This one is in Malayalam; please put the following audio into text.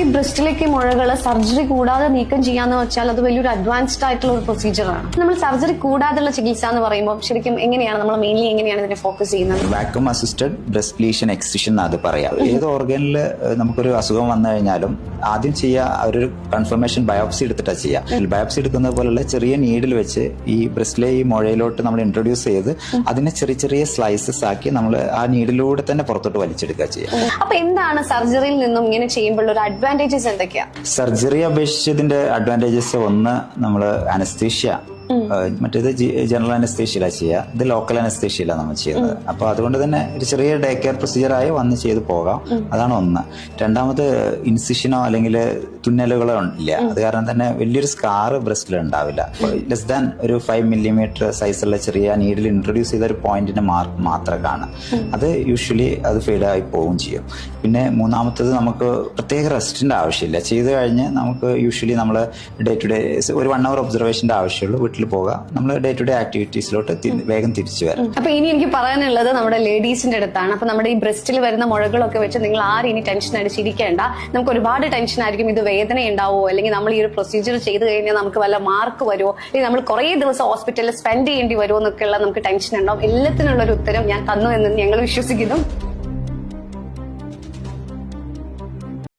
ഈ ബ്രസ്റ്റിലേക്ക് മുഴകൾ സർജറി കൂടാതെ നീക്കം ചെയ്യാന്ന് വെച്ചാൽ അത് വലിയൊരു അഡ്വാൻസ്ഡ് ആയിട്ടുള്ള ഒരു പ്രൊസീജിയറാണ് നമ്മൾ സർജറി കൂടാതെയുള്ള ചികിത്സ എന്ന് പറയുമ്പോൾ ശരിക്കും എങ്ങനെയാണ് നമ്മൾ മെയിൻലി എങ്ങനെയാണ് ഇതിനെ ഫോക്കസ് ചെയ്യുന്നത്? Vacuum assisted breast lesion excision അത് പറയാം ഏത് ഓർഗനിൽ നമുക്കൊരു അസുഖം വന്നു കഴിഞ്ഞാലും ആദ്യം ചെയ്യുക ഒരു കൺഫർമേഷൻ ബയോപ്സി എടുത്തിട്ടാണ് ചെയ്യുക ബയോപ്സി എടുക്കുന്ന പോലുള്ള ചെറിയ നീഡിൽ വെച്ച് ഈ ബ്രസ്റ്റിലെ ഈ മുഴയിലോട്ട് നമ്മൾ ഇൻട്രൊഡ്യൂസ് ചെയ്ത് അതിനെ ചെറിയ ചെറിയ സ്ലൈസസ് ആക്കി നമ്മൾ ആ നീഡിലൂടെ തന്നെ പുറത്തോട്ട് വലിച്ചെടുക്കുക ചെയ്യുക അപ്പൊ എന്താണ് സർജറിയിൽ നിന്നും ഇങ്ങനെ ചെയ്യുമ്പോൾ ഒരു അഡ്വാന്റേജസ് എന്തൊക്കെയാ? സർജറി അപേക്ഷിച്ചതിന്റെ അഡ്വാന്റേജസ് ഒന്ന് നമ്മൾ അനസ്തീഷ്യ മറ്റേത് ജനറൽ അനസ്തേഷ്യയില ചെയ്യുക ഇത് ലോക്കൽ അനസ്തേഷ്യയില നമ്മൾ ചെയ്യുന്നത്. അപ്പൊ അതുകൊണ്ട് തന്നെ ഒരു ചെറിയ ഡേ കെയർ പ്രൊസീജിയറായി വന്ന് ചെയ്ത് പോകാം. അതാണ് ഒന്ന്. രണ്ടാമത് ഇൻസിഷനോ അല്ലെങ്കിൽ തുന്നലുകളോ ഇല്ല. അത് കാരണം തന്നെ വലിയൊരു സ്കാർ ബ്രസ്റ്റിൽ ഉണ്ടാവില്ല. ലെസ് ദാൻ ഒരു ഫൈവ് മില്ലിമീറ്റർ സൈസുള്ള ചെറിയ നീഡിൽ ഇൻട്രൊഡ്യൂസ് ചെയ്ത ഒരു പോയിന്റിന്റെ മാർക്ക് മാത്രം കാണാം അത് യൂഷ്വലി അത് ഫെയിലായി പോവുകയും ചെയ്യും. പിന്നെ മൂന്നാമത്തത് നമുക്ക് പ്രത്യേക റെസ്റ്റിന്റെ ആവശ്യമില്ല. ചെയ്ത് കഴിഞ്ഞ് നമുക്ക് യൂഷ്വലി നമ്മൾ ഡേ ടു ഡേ ഒരു വൺ അവർ ഒബ്സർവേഷന്റെ ആവശ്യമുള്ളൂ. വീട്ടിൽ പോകാം നമ്മൾ ഡേ ടു ഡേ ആക്ടിവിറ്റീസിലോട്ട് വേഗം തിരിച്ചു വരാം. അപ്പൊ ഇനി എനിക്ക് പറയാനുള്ളത് നമ്മുടെ ലേഡീസിന്റെ അടുത്താണ്. അപ്പൊ നമ്മുടെ ഈ ബ്രസ്റ്റിൽ വരുന്ന മുഴകളൊക്കെ വെച്ച് നിങ്ങൾ ആരും ഇനി ടെൻഷൻ അടിച്ചിരിക്കേണ്ട നമുക്ക് ഒരുപാട് ടെൻഷൻ ആയിരിക്കും. ഇത് വേദന ഉണ്ടാവോ അല്ലെങ്കിൽ നമ്മൾ ഈ ഒരു പ്രൊസീജിയർ ചെയ്ത് കഴിഞ്ഞാൽ നമുക്ക് വല്ല മാർക്ക് വരുമോ? അല്ലെങ്കിൽ നമ്മൾ കുറേ ദിവസം ഹോസ്പിറ്റലിൽ സ്പെൻഡ് ചെയ്യേണ്ടി വരുമോ എന്നൊക്കെയുള്ള നമുക്ക് ടെൻഷൻ ഉണ്ടാവും. എല്ലാത്തിനുള്ള ഒരു ഉത്തരം ഞാൻ തന്നു എന്ന് ഞങ്ങൾ വിശ്വസിക്കുന്നു.